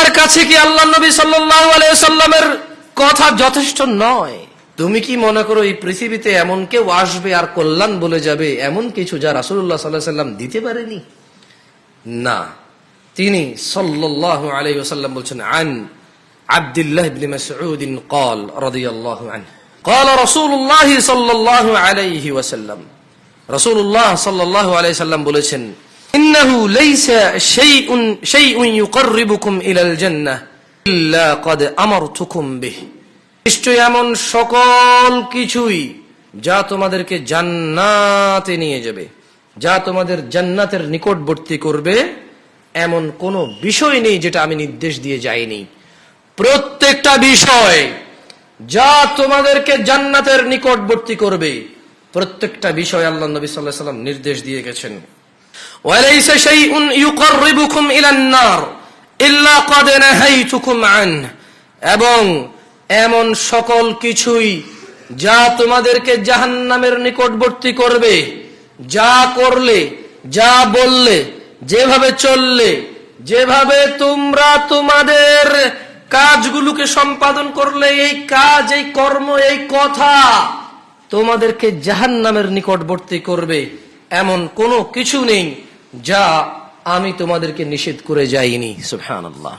তোমার কাছে কি আল্লাহ নবী সাল্লাল্লাহু আলাইহি সাল্লামের কথা যথেষ্ট নয় তুমি কি মনে করো এই পৃথিবীতে এমন কেউ আসবে আর কল্যাণ বলে যাবে এমন কিছু যা রাসূলুল্লাহ সাল্লাল্লাহু আলাইহি সাল্লাম দিতে পারেনি না তিনি সাল্লাল্লাহু আলাইহি ওয়াসাল্লাম বলছেন আন আব্দুল্লাহ ইবনে মাসউদ قال رضي الله عنه قال رسول الله صلى الله عليه وسلم رسول الله صلى الله عليه وسلم বলেছেন নিশ্চয় এমন সকল কিছুই যা তোমাদেরকে জান্নাতে নিয়ে যাবে, যা তোমাদের জান্নাতের নিকটবর্তী করবে, এমন কোন বিষয় নেই যেটা আমি নির্দেশ দিয়ে যাইনি। প্রত্যেকটা বিষয় যা তোমাদেরকে জান্নাতের নিকটবর্তী করবে, প্রত্যেকটা বিষয় আল্লাহ নবী সাল্লাহ সাল্লাম নির্দেশ দিয়ে গেছেন। وليس شيء يقربكم إلى النار إلا قد نهيتكم عنه এবং এমন সকল কিছুই যা তোমাদেরকে জাহান্নামের নিকটবর্তী করবে যা করলে যা বললে যেভাবে চললে যেভাবে তোমরা তোমাদের কাজগুলোকে সম্পাদন করলে এই কাজ এই কর্ম এই কথা তোমাদেরকে জাহান্নামের নিকটবর্তী করবে এমন কোনো কিছু নেই যা আমি তোমাদেরকে নিষেধ করে যাইনি। সুবহানাল্লাহ।